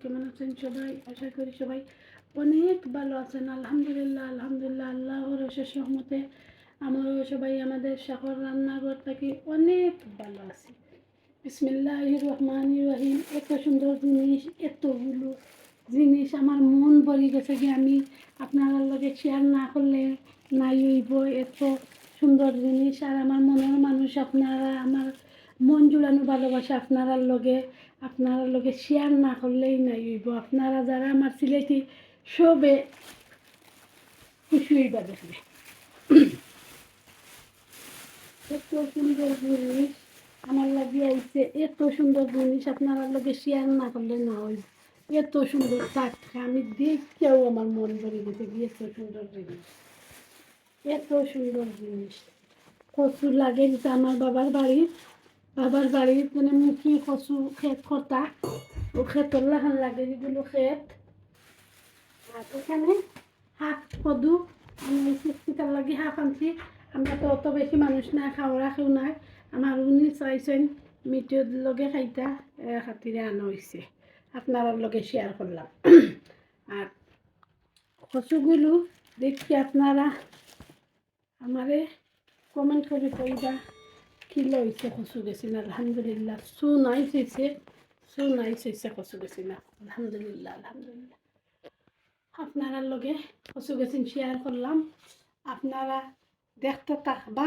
কেমন আছেন সবাই? আশা করি সবাই অনেক ভালো আছেন। আলহামদুলিল্লাহ আলহামদুলিল্লাহ, আল্লাহর অশেষ রহমতে আমরাও সবাই আমাদের শহর রান্নাঘর থেকে অনেক ভালো আছি। বিসমিল্লাহ রহমান রহিম। এত সুন্দর জিনিস, এতগুলো জিনিস আমার মন ভরে গেছে কি আমি আপনার লগে শেয়ার না করলে নাই হইব। এত সুন্দর জিনিস। আর আমার মনের মানুষ আপনারা, আমার মন জুড়ানো ভালোবাসা আপনারা লগে আপনারা লগে শেয়ার না করলেই নাই হইব। আপনারা যারা আমার সিলেটি সবে খুশি হইবা দেখবে। এত সুন্দর জিনিস আমার লাগে আইছে এত সুন্দর জিনিস আপনারা লগে শেয়ার না করলে না হইব। এত সুন্দর টাটকা আমি দেখেও আমার মন ভরে গেছে এত সুন্দর জিনিস। এত সুন্দর জিনিস। কচু লাগে আমার বাবার বাড়ি। বাবার বাড়ির মানে মুখি কচু ক্ষেত কটা। ও ক্ষেতর লাগান লাগে যেগুলো ক্ষেত। আর এখানে শাক কদু। আমি চিকিৎসার লাগি শাক আনছি। আমরা তো অত বেশি মানুষ নাই খাওয়া কেউ নাই। আমার উনি চাইছেন মিটির লগে খাইতা খাতিরে আনা হয়েছে আপনার লগে শেয়ার করলাম। আর কচুগুলো দেখি আপনারা। আমারে কমেন্ট করে কইবা কি লইছে কচু গেছি না? আলহামদুলিল্লাহ, সু নাইস হয়েছে সু নাইস হয়েছে কচু গেছি না? আলহামদুলিল্লাহ আলহামদুলিল্লাহ। আপনারা লগে কচু গেছিন শেয়ার করলাম। আপনারা দেখতে থাকবা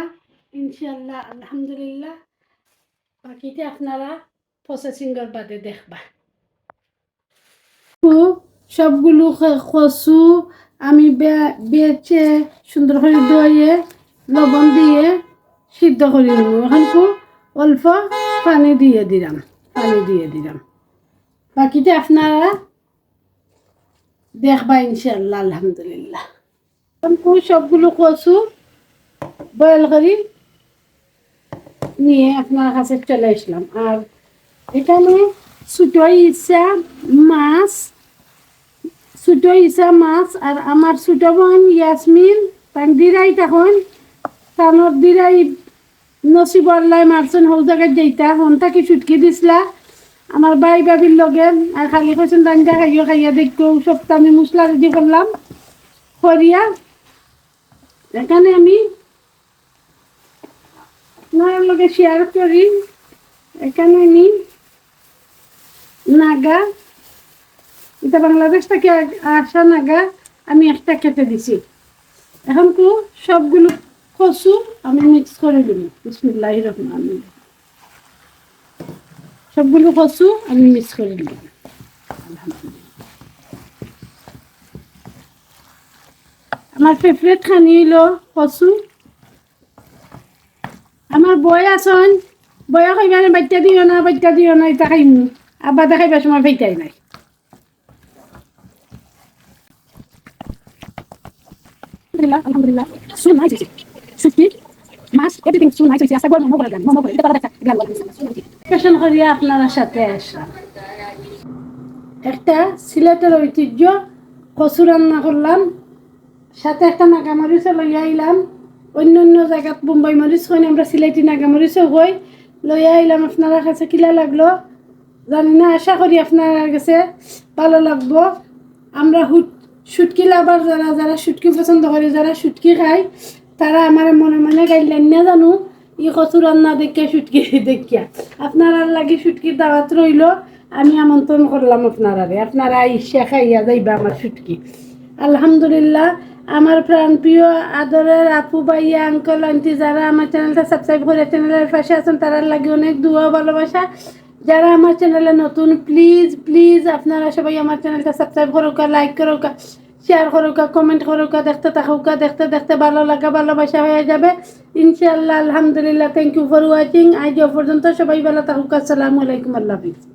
ইনশাল্লাহ আলহামদুলিল্লাহ। বাকিতে আপনারা প্রসেসিংয়ের বাদে দেখবা। সবগুলো কচু আমি বে- বেচে সুন্দর করে ধুয়ে, লবণ দিয়ে সিদ্ধ করে নেব। এখন খুব অল্প পানি দিয়ে দিলাম, পানি দিয়ে দিলাম। বাকিটা আপনারা দেখবা ইনশাল্লাহ আলহামদুলিল্লাহ। এখন সবগুলো কচু বয়েল করি নিয়ে আপনার কাছে চলে আসলাম। আর এখানে ছোটো ইচ্ছা মাছ ছোটো ইচ্ছা মাছ আর আমার ছোটো বোন ইয়াসমিন তান দিরাই তখন তানোর দিরাই নসিব আল্লাহ মারছেন হল জায়গায় যেইটা হন থাকি ছুটকি দিছিলা। আমার বাই বাবির লগে আর খালি কৈছেন দাঞ্জা খাইও খাইয়া দেখো সবটা আমি মশলা রেডি করলাম করিয়া এখানে আমি আপনার লগে শেয়ার করি এখানে আমি নাগা এটা বাংলাদেশ থেকে আসা নাগা, আমি একটা কেটে দিছি। এখন তো সবগুলো কচু আমি মিক্স করে দিই বিসমুল্লাহ রহমান সবগুলো কচু আমি মিক্স করে দিলাম আমার ফেভারিট খানি হইল কচু। আমার বয় আছন বয়া খাইবানে বাচ্চা দিও না বাচ্চা দিও না, এটা খাইম। আব্বা দেখাইবার সময় ফাইতাই নাই। আলহামদুলিল্লাহ আলহামদুলিল্লাহ so nice হয়েছে শুটকি মাছ এভরিথিং so nice হয়েছে আশা করি মোমো করে দেন মোমো করে এটা কথা গান পেশন করিয়া আপনারা সাথে আসলাম একটা সিলেটের ঐতিহ্য কচু রান্না করলাম। সাথে একটা নাগামরিচও লইয়া আইলাম। অন্য অন্য জায়গাত বোম্বাই মরিচ হয় আমরা সিলেটি নাগামরিচও হই লইয়া আইলাম আপনারা কাছে কিলা লাগল? জানি না আশা করি আপনার কাছে ভালো লাগবো। আমরা হুট শুটকি লাভার যারা যারা শুটকি পছন্দ করে, যারা শুটকি খায়, তারা আমার মনে মনে গাইলেন না জানো, ই কচু রান্না দেখিয়া শুটকি দেখিয়া। আপনারা লাগি শুটকির দাওয়াত রইল, আমি আমন্ত্রণ করলাম আপনারারে। আপনারা ইচ্ছা খাইয়া যাইবা আমার শুটকি। আলহামদুলিল্লাহ, আমার প্রাণপ্রিয়, আদরের আপু, ভাইয়া আঙ্কল আন্টি যারা আমার চ্যানেলটা সাবস্ক্রাইব করে চ্যানেলের পাশে আছেন তারার লাগে অনেক দোয়া ভালোবাসা। যারা আমার চ্যানেলে নতুন প্লিজ প্লিজ আপনারা সবাই আমার চ্যানেলটা সাবস্ক্রাইব করুকা লাইক করুকা। শেয়ার করুকা কমেন্ট করুকা দেখতে থাকুকা দেখতে দেখতে ভালো লাগা ভালোবাসা হয়ে যাবে ইনশাল্লাহ আলহামদুলিল্লাহ থ্যাংক ইউ ফর ওয়াচিং আজ পর্যন্ত সবাই ভালো থাকুক আসসালামু আলাইকুম আল্লাহ হাফিজ